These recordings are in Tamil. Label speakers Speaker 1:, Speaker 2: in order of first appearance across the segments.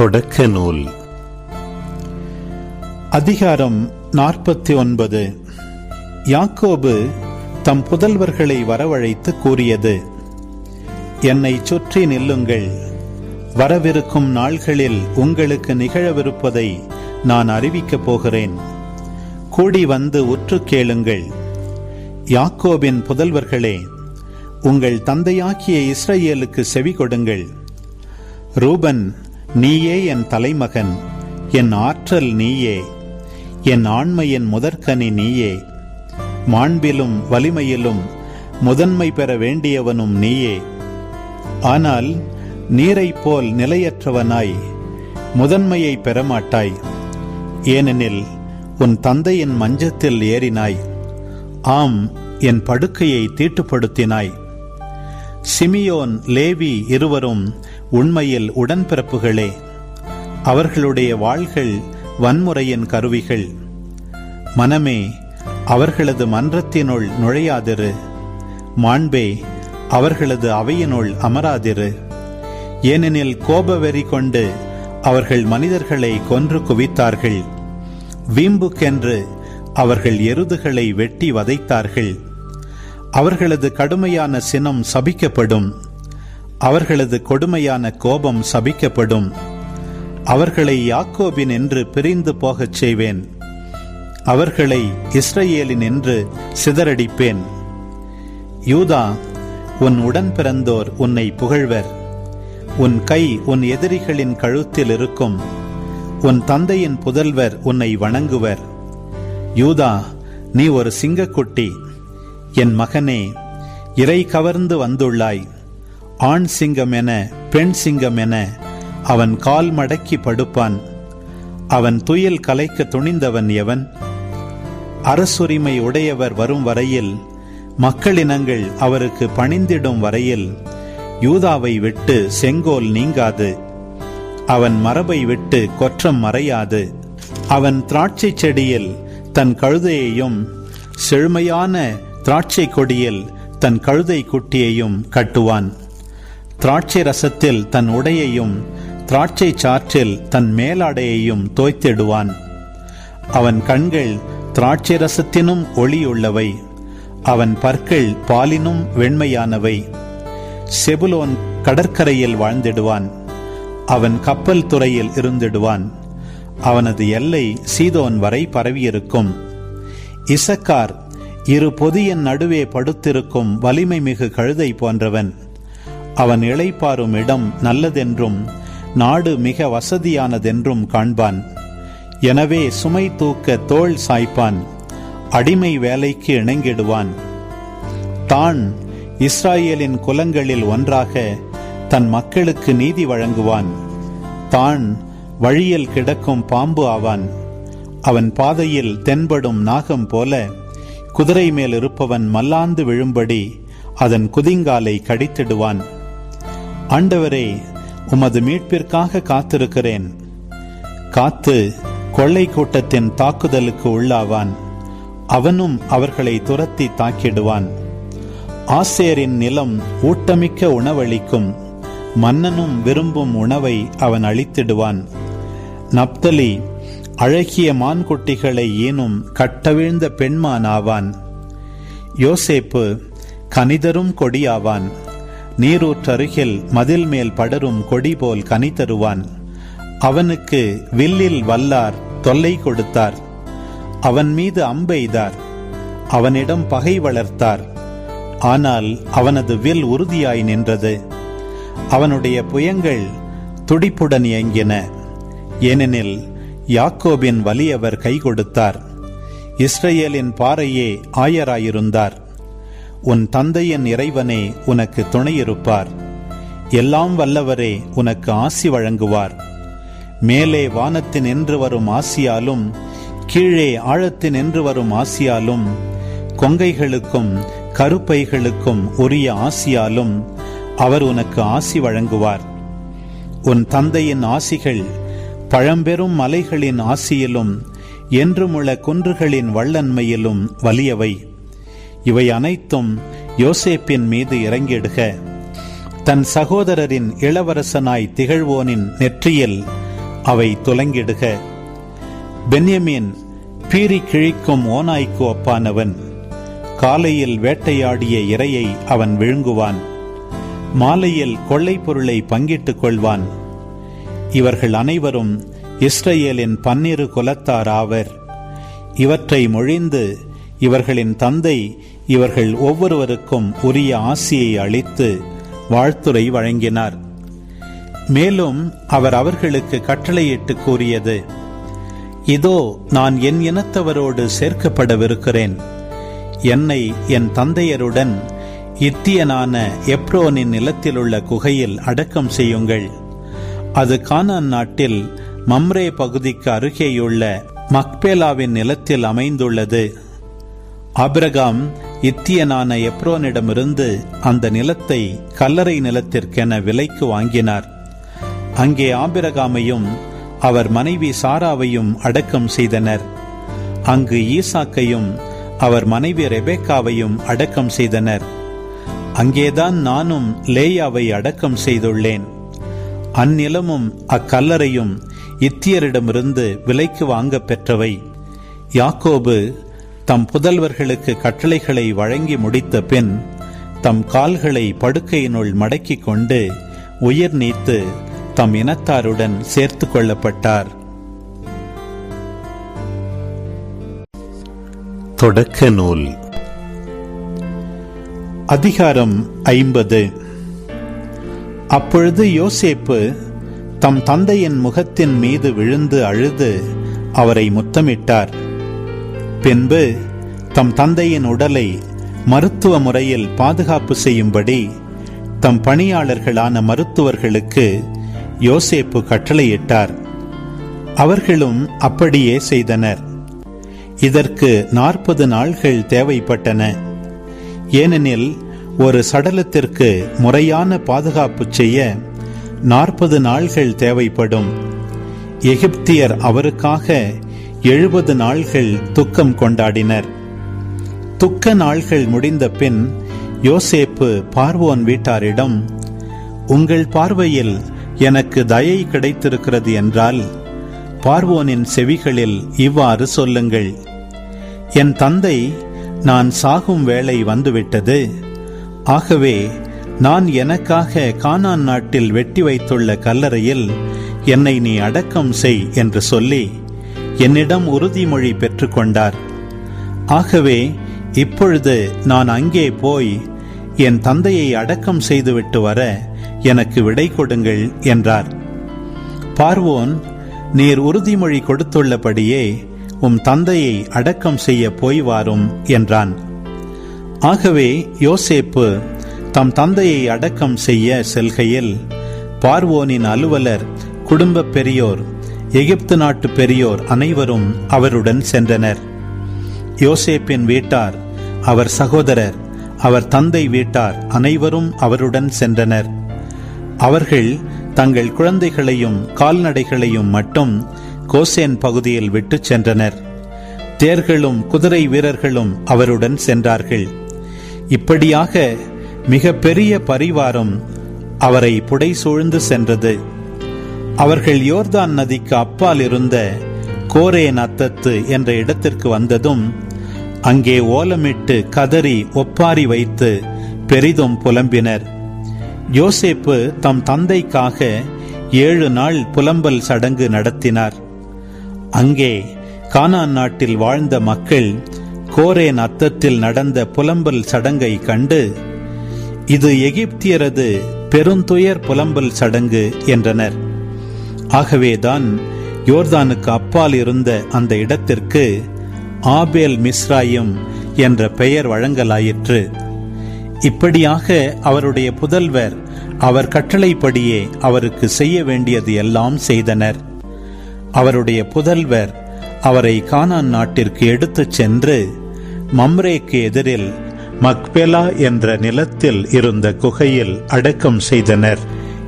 Speaker 1: தொடக்க நூல் அதிகாரம் நாற்பத்தி ஒன்பது யாக்கோபு தம் புதல்வர்களை வரவழைத்து கூறியது என்னை சுற்றி நில்லுங்கள். வரவிருக்கும் நாள்களில் உங்களுக்கு நிகழவிருப்பதை நான் அறிவிக்கப் போகிறேன். கூடி வந்து உற்று கேளுங்கள். யாக்கோபின் புதல்வர்களே உங்கள் தந்தையாக்கிய இஸ்ரேலுக்கு செவி கொடுங்கள். ரூபன் நீயே என் தலைமகன் என் ஆற்றல் நீயே என் ஆண்மையின் முதற்கனி நீயே. மாண்பிலும் வலிமையிலும் முதன்மை பெற வேண்டியவனும் நீயே. ஆனால் நீரைப் போல் நிலையற்றவனாய் முதன்மையை பெறமாட்டாய். ஏனெனில் உன் தந்தையின் மஞ்சத்தில் ஏறினாய். ஆம் என் படுக்கையை தீட்டுப்படுத்தினாய். சிமியோன் லேவி இருவரும் உண்மையில் உடன்பிறப்புகளே அவர்களுடைய வாள்கள் வன்முறையின் கருவிகள். மனமே அவர்களது மன்றத்தினுள் நுழையாதிரு. மாண்பே அவர்களது அவையினுள் அமராதிரு. ஏனெனில் கோபவெறி கொண்டு அவர்கள் மனிதர்களை கொன்று குவித்தார்கள். வீம்புக்கென்று அவர்கள் எருதுகளை வெட்டி வதைத்தார்கள். அவர்களது கடுமையான சினம் சபிக்கப்படும். அவர்களது கொடுமையான கோபம் சபிக்கப்படும். அவர்களை யாக்கோபின் என்று பிரிந்து போகச் செய்வேன். அவர்களை இஸ்ரேலின் என்று சிதறடிப்பேன். யூதா உன் உடன் பிறந்தோர் உன்னை புகழ்வர். உன் கை உன் எதிரிகளின் கழுத்தில் இருக்கும். உன் தந்தையின் புதல்வர் உன்னை வணங்குவர். யூதா நீ ஒரு சிங்கக்குட்டி. என் மகனே இறை கவர்ந்து வந்துள்ளாய். ஆண் சிங்கம் என பெண் சிங்கம் என அவன் கால் மடக்கி படுப்பான். அவன் துயில் கலைக்க துணிந்தவன் எவன்? அரசுரிமை உடையவர் வரும் வரையில் மக்களினங்கள் அவருக்கு பணிந்திடும் வரையில் யூதாவை விட்டு செங்கோல் நீங்காது. அவன் மரபை விட்டு கொற்றம் மறையாது. அவன் திராட்சை செடியில் தன் கழுதையையும் செழுமையான திராட்சை கொடியில் தன் கழுதை குட்டியையும் கட்டுவான். திராட்சை ரசத்தில் தன் உடையையும் திராட்சை சாற்றில் தன் மேலாடையையும் தோய்த்திடுவான். அவன் கண்கள் திராட்சை ரசத்தினும் ஒளியுள்ளவை. அவன் பற்கள் பாலினும் வெண்மையானவை. செபுலோன் கடற்கரையில் வாழ்ந்திடுவான். அவன் கப்பல் துறையில் இருந்திடுவான். அவனது எல்லை சீதோன் வரை பரவியிருக்கும். இசக்கார் இரு பொதியின் நடுவே படுத்திருக்கும் வலிமை மிகு கழுதை போன்றவன். அவன் இளைப்பாரும் இடம் நல்லதென்றும் நாடு மிக வசதியானதென்றும் காண்பான். எனவே சுமை தூக்க தோள் சாய்ப்பான் அடிமை வேலைக்கு இணங்கிடுவான். தான் இஸ்ராயேலின் குலங்களில் ஒன்றாக தன் மக்களுக்கு நீதி வழங்குவான். தான் வழியில் கிடக்கும் பாம்பு ஆவான். அவன் பாதையில் தென்படும் நாகம் போல குதிரை மேல் இருப்பவன் மல்லாந்து விழும்படி அதன் குதிங்காலை கடித்திடுவான். ஆண்டவரே உமது மீட்பிற்காக காத்திருக்கிறேன். காத்து கொள்ளை கூட்டத்தின் தாக்குதலுக்கு உள்ளாவான். அவனும் அவர்களை துரத்தி தாக்கிடுவான். ஆசேரின் நிலம் ஊட்டமிக்க உணவளிக்கும். மன்னனும் விரும்பும் உணவை அவன் அளித்திடுவான். நப்தலி அழகிய மான்குட்டிகளை ஈனும் கட்டவிழ்ந்த பெண்மான் ஆவான். யோசேப்பு கனிதரும் கொடியாவான். நீரூற்றருகில் மதில் மேல் படரும் கொடி போல் கனி தருவான் அவனுக்கு வில்லில் வல்லார் தொல்லை கொடுத்தார். அவன் மீது அம்பெய்தார் அவனிடம் பகை வளர்த்தார். ஆனால் அவனது வில் உறுதியாய் நின்றது. அவனுடைய புயங்கள் துடிப்புடன் இயங்கின. ஏனெனில் யாக்கோபின் வலியவர் கை கொடுத்தார். இஸ்ரேலின் பாறையே ஆயராயிருந்தார். உன் தந்தையின் இறைவனே உனக்கு துணையிருப்பார். எல்லாம் வல்லவரே உனக்கு ஆசி வழங்குவார். மேலே வானத்தின் என்று வரும் ஆசியாலும் கீழே ஆழத்தின் என்று வரும் ஆசியாலும் கொங்கைகளுக்கும் கருப்பைகளுக்கும் உரிய ஆசியாலும் அவர் உனக்கு ஆசி வழங்குவார். உன் தந்தையின் ஆசிகள் பழம்பெரும் மலைகளின் ஆசியிலும் என்றுமுள்ள குன்றுகளின் வள்ளன்மையிலும் வலியவை. இவை அனைத்தும் யோசேப்பின் மீது இறங்கிடுக. தன் சகோதரரின் இளவரசனாய் திகழ்வோனின் நெற்றியில் அவை துலங்கிடுக. பென்யமின் பீறி கிழிக்கும் ஓநாய்க்கு ஒப்பானவன். காலையில் வேட்டையாடிய இரையை அவன் விழுங்குவான். மாலையில் கொள்ளை பொருளை பங்கிட்டுக் கொள்வான். இவர்கள் அனைவரும் இஸ்ரேலின் பன்னிரு குலத்தார் ஆவர். இவற்றை மொழிந்து இவர்களின் தந்தை இவர்கள் ஒவ்வொருவருக்கும் உரிய ஆசியை அளித்து வாழ்த்துரை வழங்கினார். மேலும் அவர் அவர்களுக்கு கட்டளையிட்டு கூறியது இதோ நான் என் இனத்தவரோடு சேர்க்கப்படவிருக்கிறேன். என்னை என் தந்தையருடன் இத்தியனான எப்ரோனின் நிலத்திலுள்ள குகையில் அடக்கம் செய்யுங்கள். அது கானான் நாட்டில் மம்ரே பகுதிக்கு அருகேயுள்ள மக்பேலாவின் நிலத்தில் அமைந்துள்ளது. அப்ரகாம் இத்தியனான எப்ரோனிடமிருந்து அந்த நிலத்தை கல்லறை நிலத்திற்கென விலைக்கு வாங்கினார். அங்கே ஆபிரகாமையும் அவர் மனைவி சாராவையும் அடக்கம் செய்தனர். அங்கு ஈசாக்கையும் அவர் மனைவி ரெபேக்காவையும் அடக்கம் செய்தனர். அங்கேதான் நானும் லேயாவை அடக்கம் செய்துள்ளேன். அந்நிலமும் அக்கல்லறையும் இத்தியரிடமிருந்து விலைக்கு வாங்க பெற்றவை. யாக்கோபு தம் புதல்வர்களுக்கு கட்டளைகளை வழங்கி முடித்த பின் தம் கால்களை படுக்கையினுள் மடக்கிக் கொண்டு உயிர் நீத்து தம் இனத்தாருடன் சேர்த்து கொள்ளப்பட்டார். தொடக்க நூல். அதிகாரம் ஐம்பது. அப்பொழுது யோசேப்பு தம் தந்தையின் முகத்தின் மீது விழுந்து அழுது அவரை முத்தமிட்டார். பின்பு தம் தந்தையின் உடலை மருத்துவ முறையில் பாதுகாப்பு செய்யும்படி தம் பணியாளர்களான மருத்துவர்களுக்கு யோசேப்பு கட்டளையிட்டார். அவர்களும் அப்படியே செய்தனர். இதற்கு நாற்பது நாள்கள் தேவைப்பட்டன. ஏனெனில் ஒரு சடலத்திற்கு முறையான பாதுகாப்பு செய்ய நாற்பது நாள்கள் தேவைப்படும். எகிப்தியர் அவருக்காக எழுபது நாள்கள் துக்கம் கொண்டாடினர். துக்க நாள்கள் முடிந்த பின் யோசேப்பு பார்வோன் வீட்டாரிடம் உங்கள் பார்வையில் எனக்கு தயை கிடைத்திருக்கிறது என்றால் பார்வோனின் செவிகளில் இவ்வாறு சொல்லுங்கள். என் தந்தை நான் சாகும் வேளை வந்துவிட்டது. ஆகவே நான் எனக்காக கானான் நாட்டில் வெட்டி வைத்துள்ள கல்லறையில் என்னை நீ அடக்கம் செய் என்று சொல்லி என்னிடம் உறுதிமொழி பெற்றுக்கொண்டார். ஆகவே இப்பொழுது நான் அங்கே போய் என் தந்தையை அடக்கம் செய்துவிட்டு வர எனக்கு விடை கொடுங்கள் என்றார். பார்வோன் நீர் உறுதிமொழி கொடுத்துள்ளபடியே உம் தந்தையை அடக்கம் செய்ய போய் வாரும் என்றான். ஆகவே யோசேப்பு தம் தந்தையை அடக்கம் செய்ய செல்கையில் பார்வோனின் அலுவலர் குடும்ப பெரியோர் எகிப்து நாட்டு பெரியோர் அனைவரும் அவருடன் சென்றனர். யோசேப்பின் வீட்டார் அவர் சகோதரர் அவர் தந்தை வீட்டார் அனைவரும் அவருடன் சென்றனர். அவர்கள் தங்கள் குழந்தைகளையும் கால்நடைகளையும் மட்டும் கோசேன் பகுதியில் விட்டுச் சென்றனர். தேர்களும் குதிரை வீரர்களும் அவருடன் சென்றார்கள். இப்படியாக மிக பெரிய பரிவாரம் அவரை புடை சூழ்ந்து சென்றது. அவர்கள் யோர்தான் நதிக்கு அப்பால் இருந்த கோரே நத்தத்து என்ற இடத்திற்கு வந்ததும் அங்கே ஓலமிட்டு கதறி ஒப்பாரி வைத்து பெரிதும் புலம்பினர். யோசேப்பு தம் தந்தைக்காக ஏழு நாள் புலம்பல் சடங்கு நடத்தினார். அங்கே கானான் நாட்டில் வாழ்ந்த மக்கள் கோரேன் அத்தத்தில் நடந்த புலம்பல் சடங்கை கண்டு இது எகிப்தியரது பெருந்துயர் புலம்பல் சடங்கு என்றனர். ஆகவேதான் யோர்தானுக்கு அப்பால் இருந்த அந்த இடத்திற்கு ஆபேல் மிஸ்ராயும் என்ற பெயர் வழங்கலாயிற்று. இப்படியாக அவருடைய புதல்வர் அவர் கட்டளைப்படியே அவருக்கு செய்ய வேண்டியது எல்லாம் செய்தனர். அவருடைய புதல்வர் அவரை கானான் நாட்டிற்கு எடுத்துச் சென்று மம்ரேக்கு எதிரில் மக்பெலா என்ற நிலத்தில் இருந்த குகையில் அடக்கம் செய்தனர்.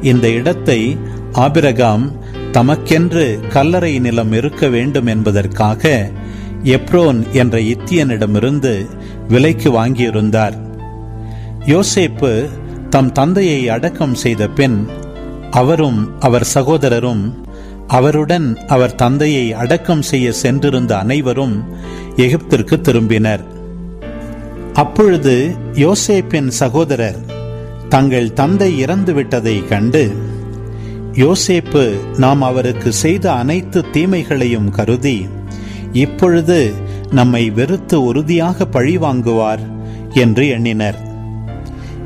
Speaker 1: இந்த இடத்தை ஆபிரகாம் தமக்கென்று கல்லறை நிலம் இருக்க வேண்டும் என்பதற்காக எப்ரோன் என்ற இத்தியனிடமிருந்து விலைக்கு வாங்கியிருந்தார். யோசேப்பு தம் தந்தையை அடக்கம் செய்த பின் அவரும் அவர் சகோதரரும் அவருடன் அவர் தந்தையை அடக்கம் செய்ய சென்றிருந்த அனைவரும் எகிப்திற்கு திரும்பினர். அப்பொழுது யோசேப்பின் சகோதரர் தங்கள் தந்தை இறந்து விட்டதை கண்டு யோசேப்பு நாம் அவருக்கு செய்த அனைத்து தீமைகளையும் கருதி இப்பொழுது நம்மை வெறுத்து உறுதியாக பழிவாங்குவார் என்று எண்ணினர்.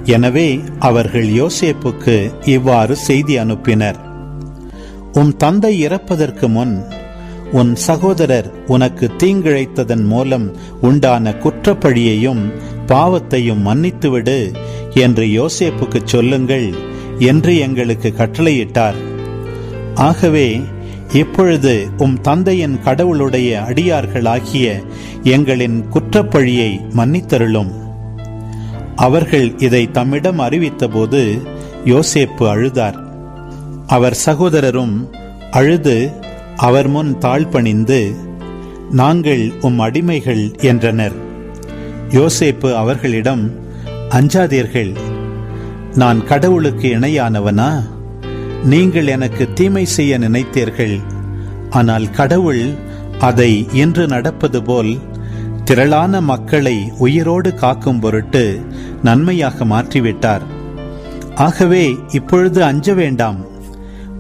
Speaker 1: எனவே அவர்கள் யோசேப்புக்கு இவ்வாறு செய்தி அனுப்பினர். உன் தந்தை இறப்பதற்கு முன் உன் சகோதரர் உனக்கு தீங்கிழைத்ததன் மூலம் உண்டான குற்றப்பழியையும் பாவத்தையும் மன்னித்துவிடு என்று யோசேப்புக்கு சொல்லுங்கள். என்று எங்களுக்கு கட்டளையிட்டார். ஆகவே இப்பொழுது உம் தந்தையின் கடவுளுடைய அடியார்களாகிய எங்களின் குற்றப்பழியை மன்னித்தருளும். அவர்கள் இதை தம்மிடம் அறிவித்தபோது யோசேப்பு அழுதார். அவர் சகோதரரும் அழுது அவர் முன் தாழ்பணிந்து நாங்கள் உம் அடிமைகள் என்றனர். யோசேப்பு அவர்களிடம் அஞ்சாதீர்கள் நான் கடவுளுக்கு இணையானவனா? நீங்கள் எனக்கு தீமை செய்ய நினைத்தீர்கள். ஆனால் கடவுள் அதை இன்று நடப்பது போல் திரளான மக்களை உயிரோடு காக்கும் பொருட்டு நன்மையாக மாற்றிவிட்டார். ஆகவே இப்பொழுது அஞ்ச வேண்டாம்.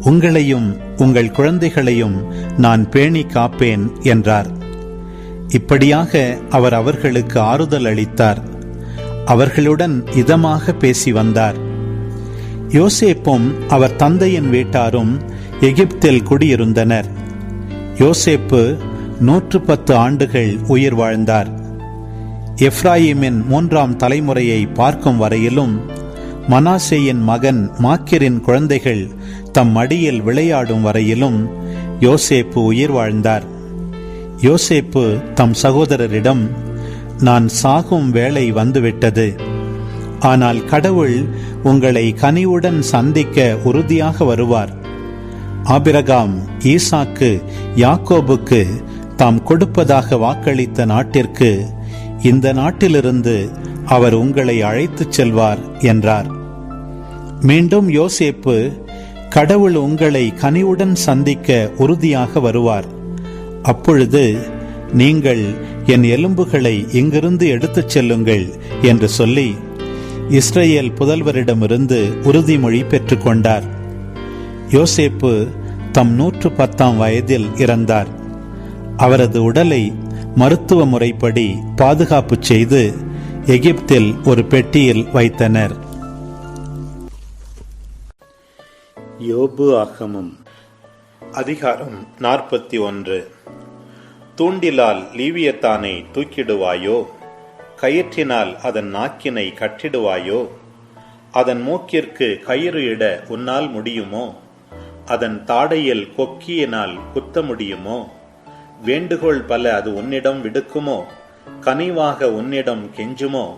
Speaker 1: உங்களையும் உங்கள் குழந்தைகளையும் நான் பேணி காப்பேன் என்றார். இப்படியாக அவர் அவர்களுக்கு ஆறுதல் அளித்தார். அவர்களுடன் இதமாக பேசி வந்தார். யோசேப்பும் அவர் தந்தையின் வீட்டாரும் எகிப்தில் குடியிருந்தனர். யோசேப்பு நூற்று பத்து ஆண்டுகள் உயிர் வாழ்ந்தார். எப்ராயிமின் மூன்றாம் தலைமுறையை பார்க்கும் வரையிலும் மனாசேயின் மகன் மாக்கிரின் குழந்தைகள் தம் மடியில் விளையாடும் வரையிலும் யோசேப்பு உயிர் வாழ்ந்தார். யோசேப்பு தம் சகோதரரிடம் நான் சாகும் வேலை வந்துவிட்டது. ஆனால் கடவுள் உங்களை கனிவுடன் சந்திக்க உறுதியாக வருவார். ஆபிரகாம் ஈசாக்கு யாக்கோபுக்கு தாம் கொடுப்பதாக வாக்களித்த நாட்டிற்கு இந்த நாட்டிலிருந்து அவர் உங்களை அழைத்துச் செல்வார் என்றார். மீண்டும் யோசேப்பு கடவுள் உங்களை கனிவுடன் சந்திக்க உறுதியாக வருவார். அப்பொழுது நீங்கள் என் எலும்புகளை இங்கிருந்து எடுத்துச் செல்லுங்கள் என்று சொல்லி இஸ்ரேல் புதல்வரிடமிருந்து உறுதிமொழி பெற்றுக்கொண்டார். யோசேப்பு தம் நூற்று பத்தாம் வயதில் இறந்தார். அவரது உடலை மருத்துவ முறைப்படி பாதுகாப்பு செய்து எகிப்தில் ஒரு பெட்டியில் வைத்தனர். யோபு ஆகமம் அதிகாரம் நாற்பத்தி ஒன்று. தூண்டிலால் லீவியத்தானை தூக்கிடுவாயோ? கயிற்றினால் அதன் நாக்கினை கட்டிடுவாயோ? அதன் மூக்கிற்கு கயிறு இட உன்னால் முடியுமோ? அதன் தாடையில் கொக்கியினால் குத்த முடியுமோ? வேண்டுகோள் பல அது உன்னிடம் விடுக்குமோ? கனிவாக உன்னிடம் கெஞ்சுமோ?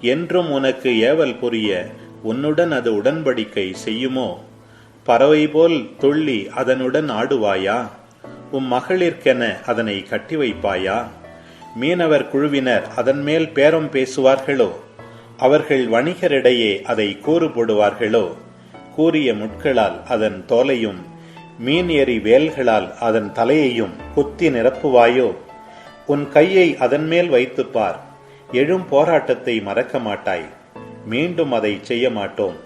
Speaker 1: என்றும் உனக்கு ஏவல் புரிய உன்னுடன் அது உடன்படிக்கை செய்யுமோ? பறவை போல் துள்ளி அதனுடன் ஆடுவாயா? உம் மகளிர்க்கென அதனை கட்டி வைப்பாயா? மீனவர் குழுவினர் அதன் மேல் பேரம் பேசுவார்களோ? அவர்கள் வணிகரிடையே அதை கூறு போடுவார்களோ கூறிய முட்களால் அதன் தோலையும் மீன் எறி வேல்களால் அதன் தலையையும் குத்தி நிரப்புவாயோ? உன் கையை அதன் மேல் வைத்துப் பார் எழும் போராட்டத்தை மறக்க மாட்டாய் மீண்டும் அதை செய்ய மாட்டோம்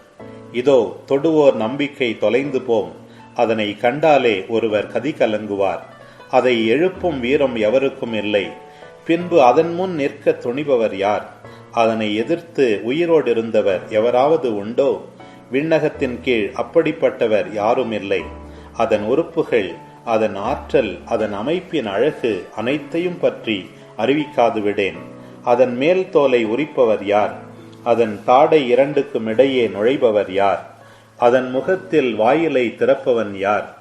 Speaker 1: இதோ தொடுவோர் நம்பிக்கை தொலைந்து போம். அதனை கண்டாலே ஒருவர் கதி கலங்குவார். அதை எழுப்பும் வீரம் எவருக்கும் இல்லை. பின்பு அதன் முன் நிற்க துணிபவர் யார்? அதனை எதிர்த்து உயிரோடு இருந்தவர் எவராவது உண்டோ? விண்ணகத்தின் கீழ் அப்படிப்பட்டவர் யாரும் இல்லை அதன் உறுப்புகள் அதன் ஆற்றல் அதன் அமைப்பின் அழகு அனைத்தையும் பற்றி அறிவிக்காது விடேன் அதன் மேல் தோலை உரிப்பவர் யார்? அதன் தாடை இரண்டுக்கும் இடையே நுழைபவர் யார்? அதன் முகத்தில் வாயிலை திறப்பவன் யார்?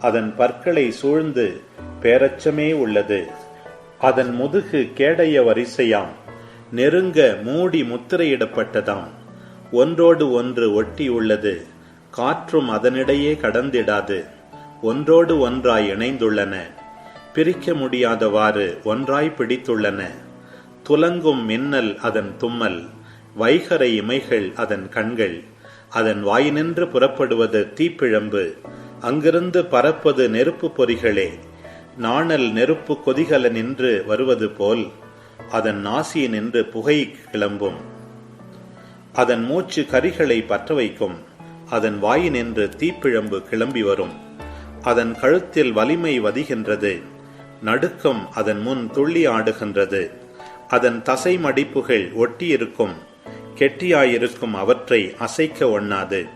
Speaker 1: அதன் பற்களை சூழ்ந்து பேரச்சமே உள்ளது. அதன் முதுகு கேடைய வரிசையாம் நெருங்க மூடி முத்திரையிடப்பட்டதாம். ஒன்றோடு ஒன்று ஒட்டி உள்ளது. காற்றும் அதனிடையே கடந்திடாது. ஒன்றோடு ஒன்றாய் இணைந்துள்ளன. பிரிக்க முடியாதவாறு ஒன்றாய் பிடித்துள்ளன. துலங்கும் மின்னல் அதன் தும்மல். வைகரை இமைகள் அதன் கண்கள். அதன் வாயினின்று புறப்படுவது தீப்பிழம்பு. அங்கிருந்து பறப்பது நெருப்பு பொறிகளே. நாணல் நெருப்பு கொதிகல நின்று வருவது போல் அதன் நாசி நின்று புகை கிளம்பும். அதன் மூச்சு கரிகளை பற்ற வைக்கும். அதன் வாயினின்று தீப்பிழம்பு கிளம்பி வரும். அதன் கழுத்தில் வலிமை வதிகின்றது. நடுக்கம் அதன் முன் துள்ளி ஆடுகின்றது. அதன் தசை மடிப்புகள் ஒட்டியிருக்கும். கெட்டியாயிருக்கும் அவற்றை அசைக்க ஒண்ணாது.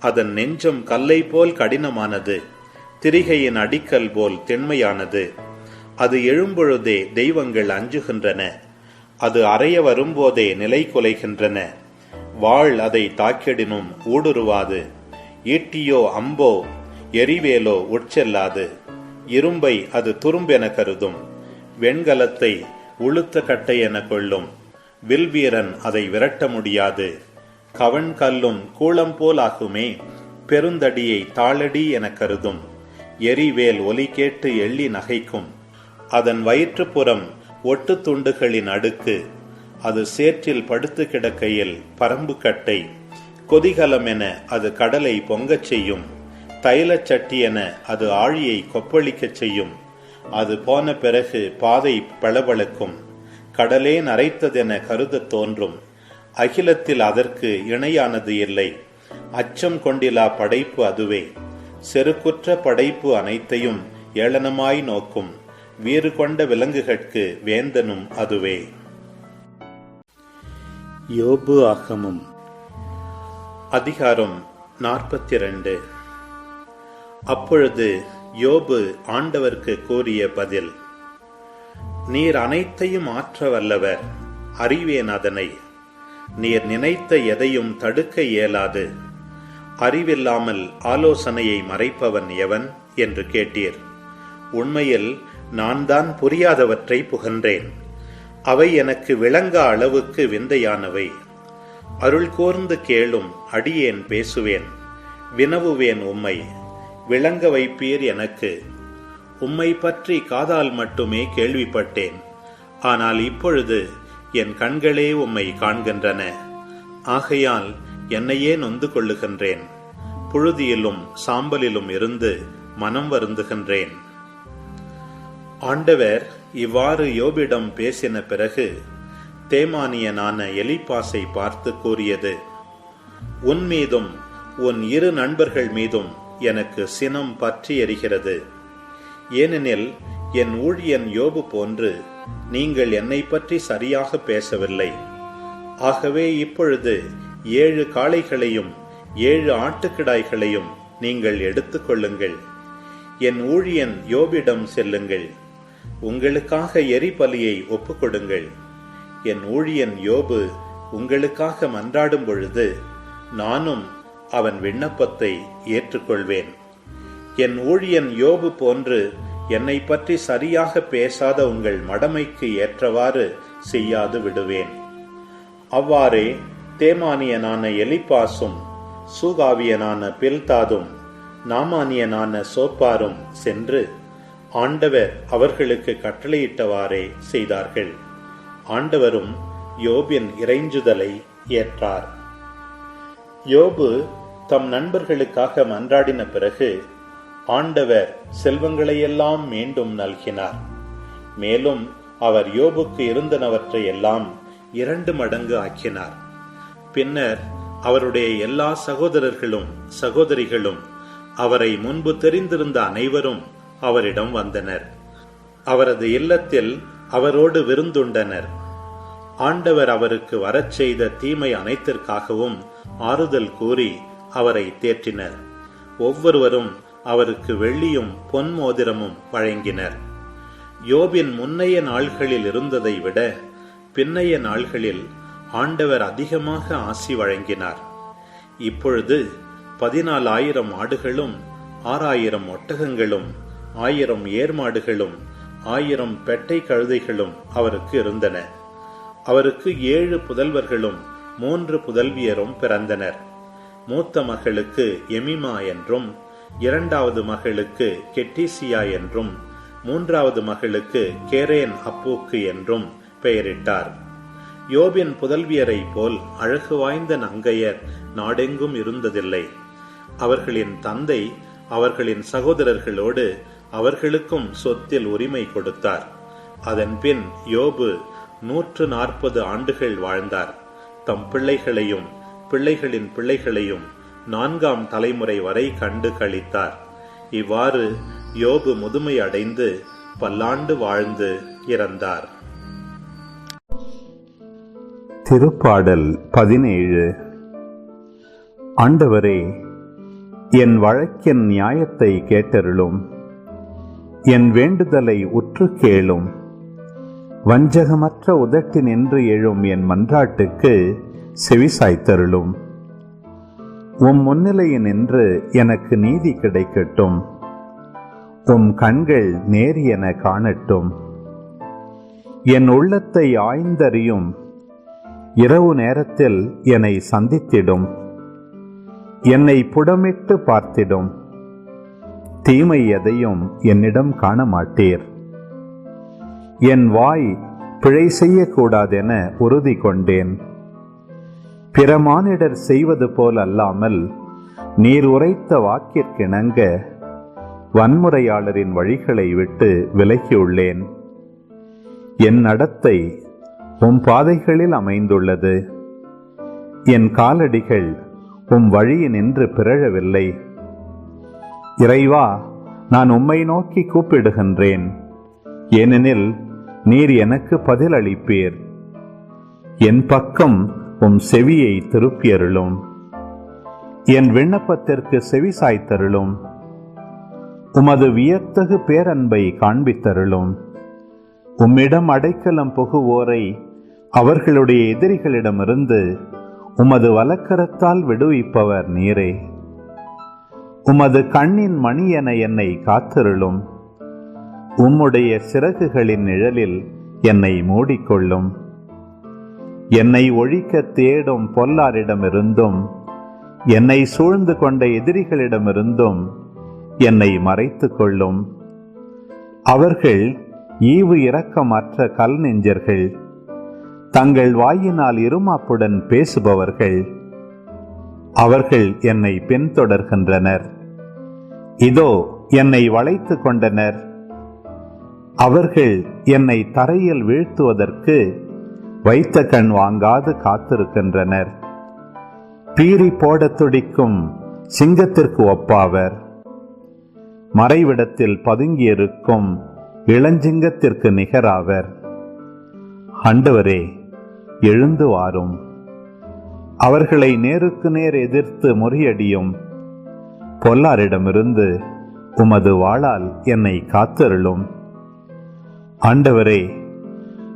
Speaker 1: அதன் நெஞ்சம் கல்லை போல் கடினமானது. திரிகையின் அடிக்கல் போல் தென்மையானது. அது எழும்பொழுதே தெய்வங்கள் அஞ்சுகின்றன. அது அறைய வரும்போதே நிலை குலைகின்றன. வாழ் அதை தாக்கிடினும் ஊடுருவாது. ஈட்டியோ அம்போ எரிவேலோ உட்செல்லாது. இரும்பை அது துரும்பென கருதும். வெண்கலத்தை உளுத்த கட்டை என கொள்ளும். வில்வீரன் அதை விரட்ட முடியாது. கவன் கல்லும் கூளம் போலாகுமே பெருந்தடியை தாளடி என கருதும். எரிவேல் ஒலி கேட்டு எள்ளி நகைக்கும். அதன் வயிற்றுப்புறம் ஒட்டு துண்டுகளின் அடுக்கு. அது சேற்றில் படுத்து கிடக்கையில் பரம்பு கட்டை. கொதிகலம் என அது கடலை பொங்கச் செய்யும். தைலச் சட்டி என அது ஆழியை கொப்பளிக்கச் செய்யும். அது போன பிறகு பாதை பளபளக்கும். கடலே நரைத்ததென கருதத் தோன்றும். அகிலத்தில் அதற்கு இணையானது இல்லை. அச்சம் கொண்டிலா படைப்பு அதுவே. செருக்குற்ற படைப்பு அனைத்தையும் ஏளனமாய் நோக்கும். வீறு கொண்ட விலங்குகட்கு வேந்தனும் அதுவே. யோபு ஆகமும். அதிகாரம் நாற்பத்தி ரெண்டு அப்பொழுது யோபு ஆண்டவர்க்கு கூறிய பதில் நீர் அனைத்தையும் ஆற்ற வல்லவர் அறிவேன் அதனை. நீர் நினைத்த எதையும் தடுக்க இயலாது. அறிவில்லாமல் ஆலோசனையை மறைப்பவன் எவன் என்று கேட்டீர். உண்மையில் நான் தான் புரியாதவற்றை புகன்றேன். அவை எனக்கு விளங்க அளவுக்கு விந்தையானவை. அருள் கூர்ந்து கேளும் அடியேன் பேசுவேன். வினவுவேன் உம்மை. விளங்க வைப்பீர் எனக்கு. உம்மை பற்றி காதால் மட்டுமே கேள்விப்பட்டேன். ஆனால் இப்பொழுது என் கண்களே உம்மை காண்கின்றன. ஆகையால் என்னையே நொந்து கொள்ளுகின்றேன் புழுதியிலும் சாம்பலிலும் இருந்து மனம் வருந்துகின்றேன். ஆண்டவர் இவ்வாறு யோபிடம் பேசின பிறகு தேமானியனான எலிப்பாசை பார்த்து கூறியது உன் மீதும் உன் இரு நண்பர்கள் மீதும் எனக்கு சினம் பற்றி எரிகிறது. ஏனெனில் என் ஊழியன் யோபு போன்று நீங்கள் என்னை பற்றி சரியாக பேசவில்லை. ஆகவே இப்பொழுது ஏழு காளைகளையும் ஏழு ஆட்டுக்கிடாய்களையும் நீங்கள் எடுத்துக்கொள்ளுங்கள். என் ஊழியன் யோபிடம் செல்லுங்கள். உங்களுக்காக எரிபலியை ஒப்புக்கொடுங்கள். என் ஊழியன் யோபு உங்களுக்காக மன்றாடும் பொழுது நானும் அவன் விண்ணப்பத்தை ஏற்றுக்கொள்வேன். என் ஊழியன் யோபு போன்று என்னை பற்றி சரியாக பேசாத உங்கள் மடமைக்கு ஏற்றவாறு செய்யாது விடுவேன். அவ்வாறே தேமானியனான எலிபாசும் சூகாவியனான பில்தாதும் நாமானியனான சோப்பாரும் சென்று ஆண்டவர் அவர்களுக்கு கட்டளையிட்டவாறே செய்தார்கள். ஆண்டவரும் யோபின் இறைஞ்சுதலை ஏற்றார். யோபு தம் நண்பர்களுக்காக மன்றாடின பிறகு ஆண்டவர் செல்வங்களையெல்லாம் மீண்டும் நல்கினார். மேலும் அவர் யோபுக்கு இருந்தனவற்றை எல்லாம் இரண்டு மடங்கு ஆக்கினார். பின்னர் அவருடைய எல்லா சகோதரர்களும் சகோதரிகளும் அவரை முன்பு தெரிந்திருந்த அனைவரும் அவரிடம் வந்தனர். அவரது இல்லத்தில் அவரோடு விருந்துண்டனர். ஆண்டவர் அவருக்கு வரச் செய்த தீமை அனைத்திற்காகவும் ஆறுதல் கூறி அவரை தேற்றினர். ஒவ்வொருவரும் அவருக்கு வெள்ளியும் பொன் மோதிரமும் வழங்கினர். யோபின் முன்னைய நாள்களில் இருந்ததை விட பின்னைய நாள்களில் ஆண்டவர் அதிகமாக ஆசி வழங்கினார். இப்பொழுது பதினாலாயிரம் ஆடுகளும் ஆறாயிரம் ஒட்டகங்களும் ஆயிரம் ஏர்மாடுகளும் ஆயிரம் பெட்டை கழுதைகளும் அவருக்கு இருந்தன. அவருக்கு ஏழு புதல்வர்களும் மூன்று புதல்வியரும் பிறந்தனர். மூத்த மகளுக்கு எமிமா என்றும் இரண்டாவது மகளுக்கு கெட்டிசியா என்றும் மூன்றாவது மகளுக்கு கேரேன் அப்பூக்கு என்றும் பெயரிட்டார். யோபின் புதல்வியரை போல் அழகு வாய்ந்த நங்கையர் நாடெங்கும் இருந்ததில்லை. அவர்களின் தந்தை அவர்களின் சகோதரர்களோடு அவர்களுக்கும் சொத்தில் உரிமை கொடுத்தார். அதன் பின் யோபு நூற்று நாற்பது ஆண்டுகள் வாழ்ந்தார். தம் பிள்ளைகளையும் பிள்ளைகளின் பிள்ளைகளையும் நான்காம் தலைமுறை வரை கண்டு கழித்தார் இவ்வாறு யோபு முதுமை அடைந்து பல்லாண்டு வாழ்ந்து இறந்தார். திருப்பாடல் பதினேழு. ஆண்டவரே என் வழக்கின் நியாயத்தை கேட்டருளும். என் வேண்டுதலை உற்று கேளும். வஞ்சகமற்ற உதட்டினின்று எழும் என் மன்றாட்டுக்கு செவிசாய்த்தருளும். உம் முன்னிலையில் நின்று எனக்கு நீதி கிடைக்கட்டும். உம் கண்கள் நேர் என காணட்டும். என் உள்ளத்தை ஆய்ந்தறியும் இரவு நேரத்தில் என்னை சந்தித்திடும். என்னை புடமிட்டு பார்த்திடும். தீமை எதையும் என்னிடம் காண மாட்டீர் என் வாய் பிழை செய்யக்கூடாதென உறுதி கொண்டேன். பிற மானிடர் செய்வது போல் அல்லாமல் நீர் உரைத்த வாக்கிற்கிணங்க வன்முறையாளரின் வழிகளை விட்டு விலகியுள்ளேன். என் நடத்தை உம் பாதைகளில் அமைந்துள்ளது. என் காலடிகள் உம் வழியினின்று பிறழவில்லை. இறைவா நான் உம்மை நோக்கி கூப்பிடுகின்றேன். ஏனெனில் நீர் எனக்கு பதில் அளிப்பீர் என் பக்கம் உம் செவியை திருப்பியருளும். என் விண்ணப்பத்திற்கு செவி சாய்த்தருளும். உமது வியத்தகு பேரன்பை காண்பித்தருளும். உம்மிடம் அடைக்கலம் புகுவோரை அவர்களுடைய எதிரிகளிடமிருந்து உமது வலக்கரத்தால் விடுவிப்பவர் நீரே. உமது கண்ணின் மணி என என்னை காத்தருளும். உம்முடைய சிறகுகளின் நிழலில் என்னை மூடிக்கொள்ளும். என்னை ஒழிக்க தேடும் பொல்லாரிடமிருந்தும் என்னை சூழ்ந்து கொண்ட எதிரிகளிடமிருந்தும் என்னை மறைத்துக் கொள்ளும் அவர்கள் ஈவு இரக்கமற்ற கல் நெஞ்சர்கள் தங்கள் வாயினால் இருமாப்புடன் பேசுபவர்கள் அவர்கள் என்னை பின்தொடர்கின்றனர். இதோ என்னை வளைத்து கொண்டனர். அவர்கள் என்னை தரையில் வீழ்த்துவதற்கு வைத்த கண் வாங்காது காத்திருக்கின்றனர். பீறி போடத் துடிக்கும் சிங்கத்திற்கு ஒப்பாவர். மறைவிடத்தில் பதுங்கியிருக்கும் இளஞ்சிங்கத்திற்கு நிகராவர். ஆண்டவரே எழுந்து வாரும். அவர்களை நேருக்கு நேர் எதிர்த்து முறியடியும். பொல்லாரிடமிருந்து உமது வாளால் என்னை காத்தருளும். ஆண்டவரே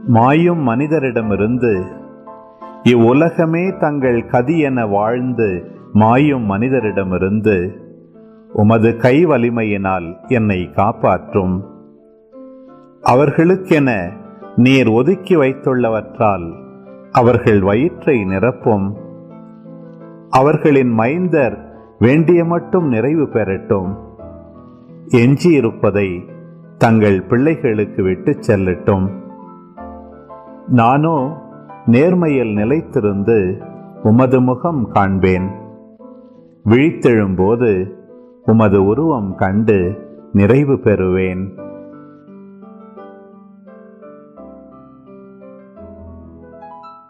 Speaker 1: மாயும் மனிதரிடமிருந்து இவ்வுலகமே தங்கள் கதி என வாழ்ந்து மாயும் மனிதரிடமிருந்து உமது கை வலிமையினால் என்னை காப்பாற்றும். அவர்களுக்கென நீர் ஒதுக்கி வைத்துள்ளவற்றால் அவர்கள் வயிற்றை நிரப்பும். அவர்களின் மைந்தர் வேண்டிய மட்டும் நிறைவு பெறட்டும். எஞ்சியிருப்பதை தங்கள் பிள்ளைகளுக்கு விட்டுச் செல்லட்டும். நானோ நேர்மையில் நிலைத்திருந்து உமது முகம் காண்பேன். விழித்தெழும்போது உமது உருவம் கண்டு நிறைவு பெறுவேன்.